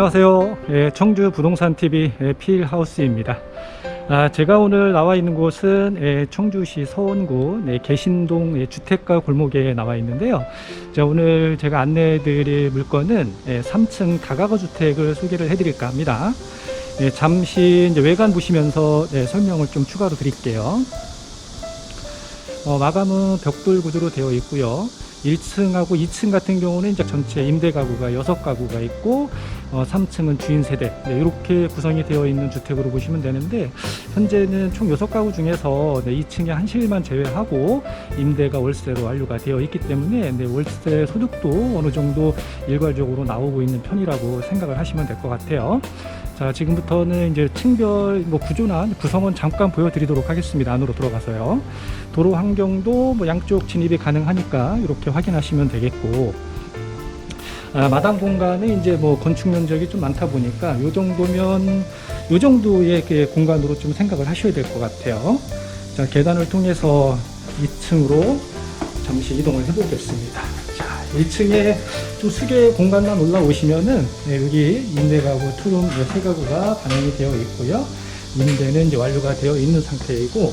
안녕하세요. 예, 청주 부동산 TV 예, 필하우스입니다. 아, 제가 오늘 나와 있는 곳은 예, 청주시 서원구 예, 개신동 예, 주택가 골목에 나와 있는데요. 자, 오늘 제가 안내드릴 물건은 예, 3층 다가구 주택을 소개를 해드릴까 합니다. 예, 잠시 이제 외관 보시면서 예, 설명을 좀 추가로 드릴게요. 어, 마감은 벽돌 구조로 되어 있고요. 1층하고 2층 같은 경우는 이제 전체 임대 가구가 6가구가 있고 어, 3층은 주인 세대 네, 이렇게 구성이 되어 있는 주택으로 보시면 되는데 현재는 총 6가구 중에서 네, 2층에 한 실만 제외하고 임대가 월세로 완료가 되어 있기 때문에 네, 월세 소득도 어느 정도 일괄적으로 나오고 있는 편이라고 생각을 하시면 될 것 같아요. 자 지금부터는 이제 층별 뭐 구조나 구성은 잠깐 보여드리도록 하겠습니다. 안으로 들어가서요. 도로 환경도 뭐 양쪽 진입이 가능하니까 이렇게 확인하시면 되겠고 아, 마당 공간은 이제 뭐 건축 면적이 좀 많다 보니까 이 정도면 이 정도의 그 공간으로 좀 생각을 하셔야 될 것 같아요. 자 계단을 통해서 2층으로 잠시 이동을 해보겠습니다. 자 1층에 좀 수계 공간만 올라오시면은 네, 여기 임대 가구 투룸 네, 세 가구가 반영이 되어 있고요. 임대는 이제 완료가 되어 있는 상태이고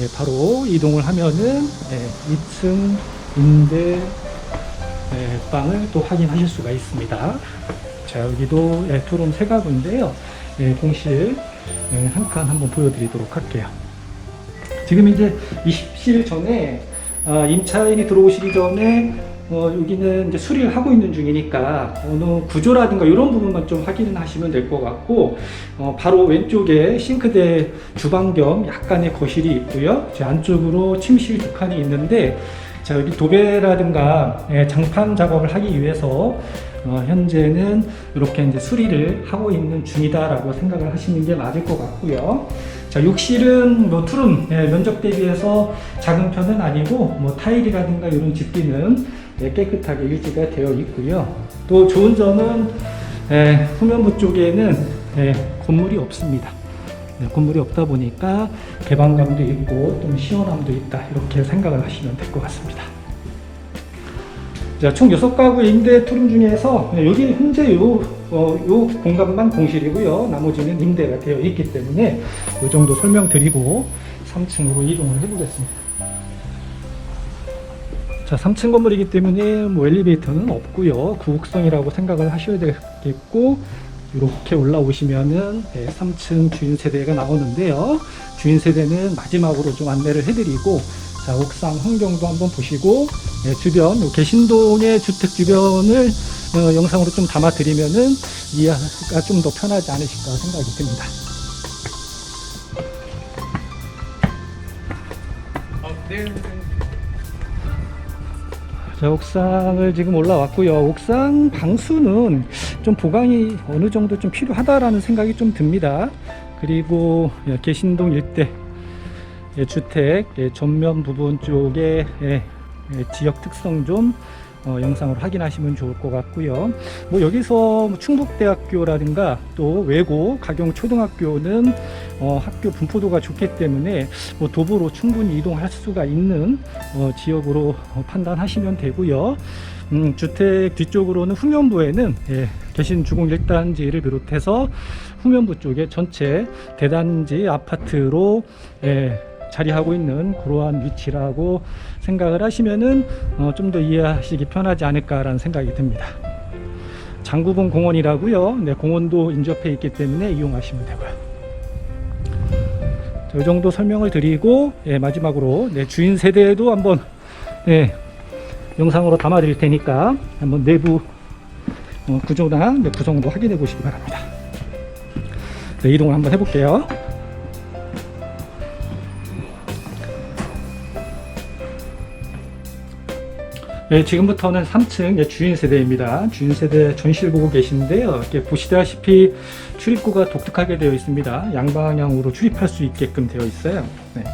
예, 바로 이동을 하면은 예, 2층 임대 예, 방을 또 확인하실 수가 있습니다. 자 여기도 예, 투룸 세 가구인데요. 예, 공실 예, 한칸 한번 보여드리도록 할게요. 지금 이제 20실 전에 아, 임차인이 들어오시기 전에 어, 여기는 이제 수리를 하고 있는 중이니까 어느 구조라든가 이런 부분만 좀 확인을 하시면 될 것 같고 어, 바로 왼쪽에 싱크대 주방 겸 약간의 거실이 있고요. 제 안쪽으로 침실 두 칸이 있는데 자 여기 도배라든가 예, 장판 작업을 하기 위해서 어, 현재는 이렇게 이제 수리를 하고 있는 중이다라고 생각을 하시는 게 맞을 것 같고요. 자, 욕실은 뭐 투룸 예, 면적 대비해서 작은 편은 아니고 뭐 타일이라든가 이런 집기는 예, 깨끗하게 유지가 되어 있고요. 또 좋은 점은 예, 후면부 쪽에는 예, 건물이 없습니다. 네, 건물이 없다 보니까 개방감도 있고 좀 시원함도 있다 이렇게 생각을 하시면 될 것 같습니다. 자, 총 6가구 임대 투룸 중에서 네, 여기 현재 요, 어, 요 공간만 공실이고요. 나머지는 임대가 되어 있기 때문에 이 정도 설명드리고 3층으로 이동을 해보겠습니다. 자, 3층 건물이기 때문에 뭐 엘리베이터는 없고요. 구옥성이라고 생각을 하셔야 되겠고 이렇게 올라오시면은 네, 3층 주인 세대가 나오는데요. 주인 세대는 마지막으로 좀 안내를 해드리고 자, 옥상 환경도 한번 보시고 네, 주변 요 개신동의 주택 주변을 어, 영상으로 좀 담아 드리면은 이해가 좀 더 편하지 않으실까 생각이 듭니다. 자, 옥상을 지금 올라왔고요. 옥상 방수는 좀 보강이 어느 정도 좀 필요하다라는 생각이 좀 듭니다. 그리고 예, 개신동 일대 예, 주택 예, 전면 부분 쪽에 지역 특성 좀 어, 영상을 확인하시면 좋을 것 같고요. 뭐 여기서 뭐 충북대학교라든가 또 외고 가경 초등학교는 어, 학교 분포도가 좋기 때문에 뭐 도보로 충분히 이동할 수가 있는 어, 지역으로 어, 판단하시면 되고요. 음, 주택 뒤쪽으로는 후면부에는 예, 개신 주공 1단지를 비롯해서 후면부 쪽에 전체 대단지 아파트로 예, 자리하고 있는 그러한 위치라고 생각을 하시면은 어, 좀 더 이해하시기 편하지 않을까라는 생각이 듭니다. 장구봉 공원이라고요. 네, 공원도 인접해 있기 때문에 이용하시면 되고요. 자, 이 정도 설명을 드리고 예, 마지막으로 네, 주인 세대도 한번 네, 영상으로 담아 드릴 테니까 한번 내부 어, 구조나 네, 구성도 확인해 보시기 바랍니다. 네, 이동을 한번 해볼게요. 네, 지금부터는 3층 예, 주인 세대입니다. 주인 세대 전실 보고 계신데요. 이렇게 보시다시피 출입구가 독특하게 되어 있습니다. 양방향으로 출입할 수 있게끔 되어 있어요. 네.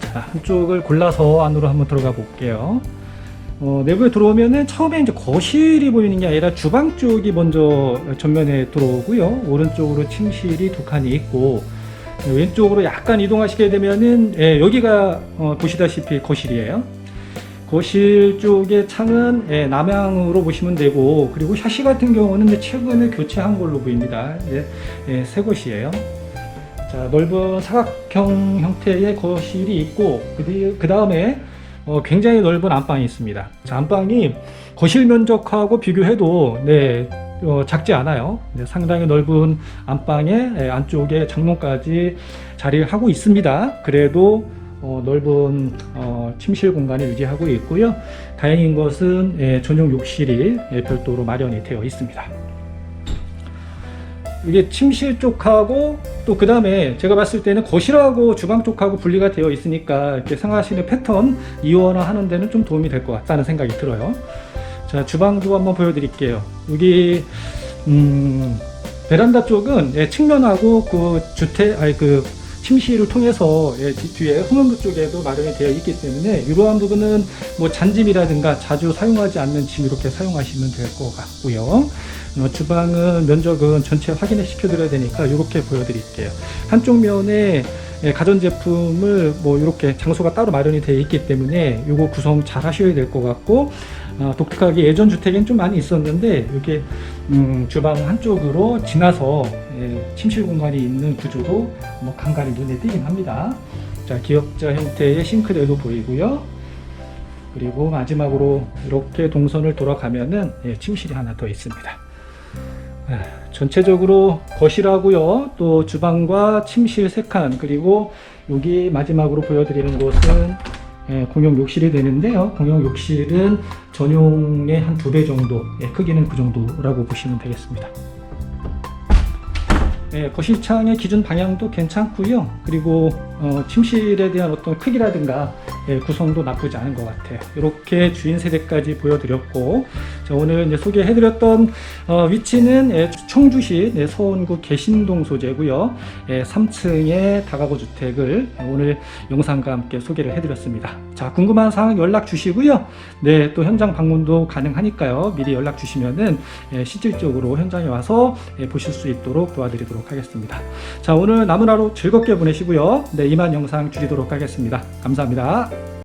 자, 한쪽을 골라서 안으로 한번 들어가 볼게요. 어, 내부에 들어오면은 처음에 이제 거실이 보이는 게 아니라 주방 쪽이 먼저 전면에 들어오고요. 오른쪽으로 침실이 두 칸이 있고 네, 왼쪽으로 약간 이동하시게 되면은 예, 여기가 어, 보시다시피 거실이에요. 거실 쪽의 창은 예, 남향으로 보시면 되고 그리고 샤시 같은 경우는 최근에 교체한 걸로 보입니다. 예, 예, 새 것이에요. 자, 넓은 사각형 형태의 거실이 있고 그 다음에 어, 굉장히 넓은 안방이 있습니다. 자, 안방이 거실 면적하고 비교해도 네, 어, 작지 않아요. 네, 상당히 넓은 안방에 예, 안쪽에 창문까지 자리를 하고 있습니다. 그래도 어, 넓은 어, 침실 공간을 유지하고 있고요. 다행인 것은 예, 전용 욕실이 예, 별도로 마련이 되어 있습니다. 이게 침실 쪽하고 또 그 다음에 제가 봤을 때는 거실하고 주방 쪽하고 분리가 되어 있으니까 이렇게 생활하시는 패턴 이원화 하는 데는 좀 도움이 될 것 같다는 생각이 들어요. 자, 주방도 한번 보여드릴게요. 여기, 음, 베란다 쪽은 예, 측면하고 그 주택, 아니 그 침실을 통해서 예, 뒤- 뒤에 후문부 쪽에도 마련이 되어 있기 때문에 이러한 부분은 뭐 잔짐이라든가 자주 사용하지 않는 짐 이렇게 사용하시면 될 것 같고요. 어, 주방은 면적은 전체 확인을 시켜드려야 되니까 이렇게 보여드릴게요. 한쪽 면에 예, 가전제품을 뭐 이렇게 장소가 따로 마련이 되어 있기 때문에 이거 구성 잘 하셔야 될 것 같고 아, 독특하게 예전 주택엔 좀 많이 있었는데 이게 음, 주방 한쪽으로 지나서 예, 침실 공간이 있는 구조도 뭐 간간히 눈에 띄긴 합니다. 자 기역자 형태의 싱크대도 보이고요. 그리고 마지막으로 이렇게 동선을 돌아가면은 예, 침실이 하나 더 있습니다. 아, 전체적으로 거실하고요, 또 주방과 침실 세 칸, 그리고 여기 마지막으로 보여드리는 곳은 예, 공용 욕실이 되는데요. 공용 욕실은 전용의 한 두 배 정도, 예, 크기는 그 정도라고 보시면 되겠습니다. 예, 거실창의 기준 방향도 괜찮고요. 그리고 어, 침실에 대한 어떤 크기라든가 예, 구성도 나쁘지 않은 것 같아요. 이렇게 주인 세대까지 보여드렸고, 자, 오늘 이제 소개해드렸던 어, 위치는 예, 청주시 예, 서원구 개신동 소재고요. 예, 3층의 다가구 주택을 오늘 영상과 함께 소개를 해드렸습니다. 자, 궁금한 사항 연락 주시고요. 네, 또 현장 방문도 가능하니까요. 미리 연락 주시면은 예, 실질적으로 현장에 와서 예, 보실 수 있도록 도와드리도록 하겠습니다. 자, 오늘 남은 하루 즐겁게 보내시고요. 네, 이만 영상 줄이도록 하겠습니다. 감사합니다.